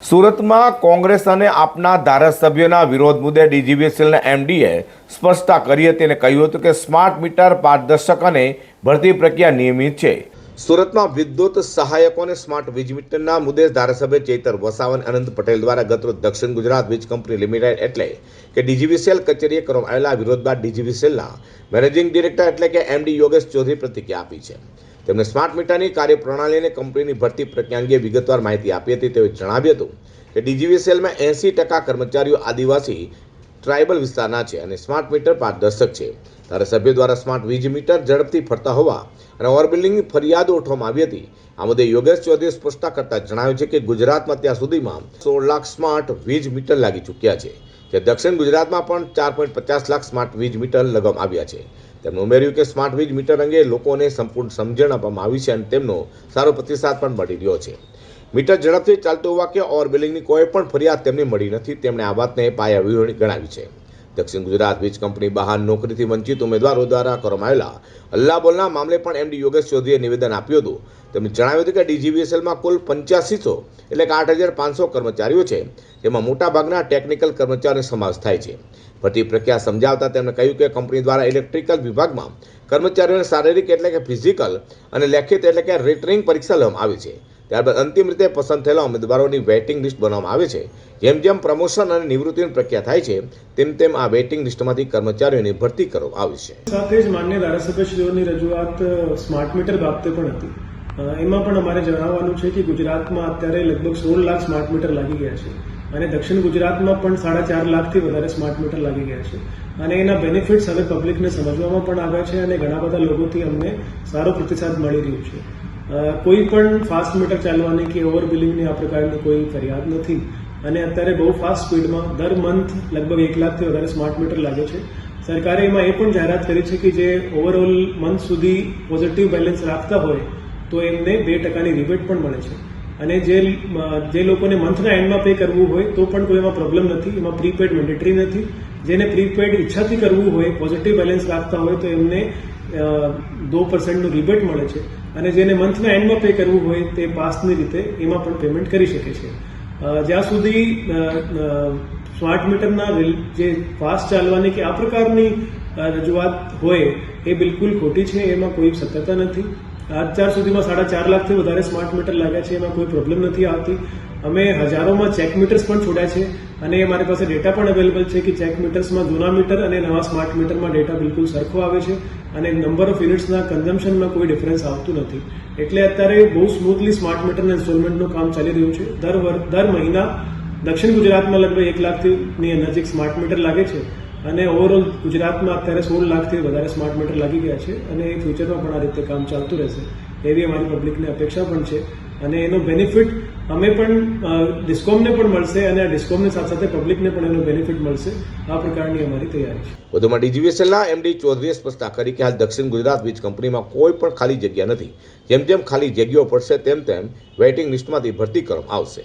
સુરતમાં કોંગ્રેસ અને આપના ધારાસભ્યોના વિરોધ મુદ્દે ડીજીવીસીએલના એમડીએ સ્પષ્ટતા કરી હતી અને કહ્યું હતું કે સ્માર્ટ મીટર પારદર્શક અને ભરતી પ્રક્રિયા નિયમિત છે. સુરતમાં વિદ્યુત સહાયકોને સ્માર્ટ વીજ મીટરના મુદ્દે ધારાસભ્ય ચેતર વસાવન, અનંત પટેલ દ્વારા ગતરોજ દક્ષિણ ગુજરાત વીજ કંપની લિમિટેડ એટલે કે ડીજીવીસીએલ કચેરીએ કરવામાં આવેલા વિરોધ બાદ ડીજીવીસીએલના મેનેજિંગ ડિરેક્ટર એટલે કે એમડી યોગેશ ચૌધરી પ્રતિક્રિયા આપી છે. તેમણે સ્માર્ટ મીટરની કાર્યપ્રણાલી અને કંપનીની ભરતી પ્રક્રિયા અંગે વિગતવાર માહિતી આપી હતી. તેઓએ જણાવ્યું હતું કે ડીજીવીસીએલમાં એંસી ટકા કર્મચારીઓ આદિવાસી ટ્રાઇબલ વિસ્તારના છે અને સ્માર્ટ મીટર પારદર્શક છે. ધારાસભ્ય દ્વારા સ્માર્ટ વીજ મીટર ઝડપથી ફરતા હોવા અને ઓવરબિલ્ડિંગની ફરિયાદો ઉઠવામાં આવી હતી. આ મુદ્દે યોગેશ ચૌધરીએ સ્પષ્ટતા કરતા જણાવ્યું છે કે ગુજરાતમાં ત્યાં સુધીમાં સોળ લાખ સ્માર્ટ વીજ મીટર લાગી ચૂક્યા છે, જે દક્ષિણ ગુજરાતમાં પણ ચાર પોઈન્ટ પચાસ લાખ સ્માર્ટ વીજ મીટર લગાવવામાં આવ્યા છે. તેમણે ઉમેર્યું કે સ્માર્ટ વીજ મીટર અંગે લોકોને સંપૂર્ણ સમજણ આપવામાં આવી છે અને તેમનો સારો પ્રતિસાદ પણ મળી રહ્યો છે. મીટર ઝડપથી ચાલતું હોવા કે ઓવરબિલિંગની કોઈ પણ ફરિયાદ તેમને મળી નથી. તેમણે આ વાતને પાયાવિહોણી ગણાવી છે. દક્ષિણ ગુજરાત વીજ કંપની બહાર નોકરીથી વંચિત ઉમેદવારો દ્વારા કરવામાં આવેલા હલ્લાબોલના મામલે પણ એમડી યોગેશ ચૌધરીએ નિવેદન આપ્યું હતું. તેમણે જણાવ્યું હતું કે ડીજીવીએસએલમાં કુલ પંચ્યાસીસો એટલે કે આઠ હજાર પાંચસો કર્મચારીઓ છે. જેમાં મોટાભાગના ટેકનિકલ કર્મચારીનો સમાવેશ થાય છે. ભરતી પ્રક્રિયા સમજાવતા તેમણે કહ્યું કે કંપની દ્વારા ઇલેક્ટ્રિકલ વિભાગમાં કર્મચારીઓને શારીરિક એટલે કે ફિઝિકલ અને લેખિત એટલે કે રિટરિંગ પરીક્ષા લેવામાં આવી છે. ત્યારબાદ અંતિમ રીતે પસંદ થયેલા ઉમેદવારોની વેઇટિંગ લિસ્ટ બનાવવામાં આવે છે. જેમ જેમ પ્રમોશન અને નિવૃત્તિની પ્રક્રિયા થાય છે, તેમ તેમ આ વેઇટિંગ લિસ્ટમાંથી કર્મચારીઓની ભરતી કરવામાં આવી છે. સાથે જ માન્ય ધારાસભ્યશ્રીઓની રજૂઆત સ્માર્ટ મીટર બાબતે પણ હતી. એમાં પણ અમારે જણાવવાનું છે કે ગુજરાતમાં અત્યારે લગભગ સોળ લાખ સ્માર્ટ મીટર લાગી ગયા છે અને દક્ષિણ ગુજરાતમાં પણ સાડા ચાર લાખથી વધારે સ્માર્ટ મીટર લાગી ગયા છે. અને એના બેનિફિટ્સ હવે પબ્લિકને સમજવામાં પણ આવ્યા છે અને ઘણા બધા લોકોથી અમને સારો પ્રતિસાદ મળી રહ્યો છે. કોઈ પણ ફાસ્ટ મીટર ચાલવાની કે ઓવર બિલિંગની આ પ્રકારની કોઈ ફરિયાદ નથી. અને અત્યારે બહુ ફાસ્ટ સ્પીડમાં દર મંથ લગભગ એક લાખથી વધારે સ્માર્ટ મીટર લાગે છે. સરકારે એમાં એ પણ જાહેરાત કરી છે કે જે ઓવરઓલ મંથ સુધી પોઝિટિવ બેલેન્સ રાખતા હોય, તો એમને બે ટકાની રિબેટ પણ મળે છે. અને જે જે લોકોને મંથના એન્ડમાં પે કરવું હોય, તો પણ કોઈ એમાં પ્રોબ્લેમ નથી. એમાં પ્રીપેડ મેન્ડેટરી નથી. જેને પ્રીપેડ ઈચ્છાથી કરવું હોય પોઝિટિવ બેલેન્સ રાખતા હોય, તો એમને દો પર્સન્ટનું રિબેટ મળે છે અને જેને મંથના એન્ડમાં પે કરવું હોય તે પાસની રીતે એમાં પણ પેમેન્ટ કરી શકે છે. જ્યાં સુધી સ્માર્ટ મીટરના જે ફાસ્ટ ચાલવાની કે આ પ્રકારની રજૂઆત હોય એ બિલકુલ ખોટી છે, એમાં કોઈ સત્યતા નથી. અત્યાર સુધીમાં સાડા ચાર લાખથી વધારે સ્માર્ટ મીટર લાગ્યા છે, એમાં કોઈ પ્રોબ્લેમ નથી આવતી. અમે હજારોમાં ચેક મીટર્સ પણ છોડ્યા છે અને મારી પાસે ડેટા પણ અવેલેબલ છે કે ચેક મીટર્સમાં જૂના મીટર અને નવા સ્માર્ટ મીટરમાં ડેટા બિલકુલ સરખો આવે છે અને નંબર ઓફ યુનિટ્સના કન્ઝમ્પશનમાં કોઈ ડિફરન્સ આવતું નથી. એટલે અત્યારે બહુ સ્મૂથલી સ્માર્ટ મીટરના ઇન્સ્ટોલમેન્ટનું કામ ચાલી રહ્યું છે. દર વર- દર મહિના દક્ષિણ ગુજરાતમાં લગભગ એક લાખની નજીક સ્માર્ટ મીટર લાગે છે અને ઓવરઓલ ગુજરાતમાં અત્યારે સોળ લાખથી વધારે સ્માર્ટ મીટર લાગી ગયા છે અને ફ્યુચરમાં પણ આ રીતે કામ ચાલતું રહેશે. એવી અમારી પબ્લિકને અપેક્ષા પણ છે. અને એનો બેનિફિટ અમે પણ ડિસ્કોમને પણ મળશે અને આ ડિસ્કોમની સાથે સાથે પબ્લિકને પણ એનો બેનિફિટ મળશે. આ પ્રકારની અમારી તૈયારી છે. વધુમાં ડીજીવીએસએલના એમડી ચૌધરીએ સ્પષ્ટતા કરી કે હાલ દક્ષિણ ગુજરાત વીજ કંપનીમાં કોઈ પણ ખાલી જગ્યા નથી. જેમ જેમ ખાલી જગ્યાઓ પડશે તેમ તેમ વેઇટિંગ લિસ્ટમાંથી ભરતી કરવામાં આવશે.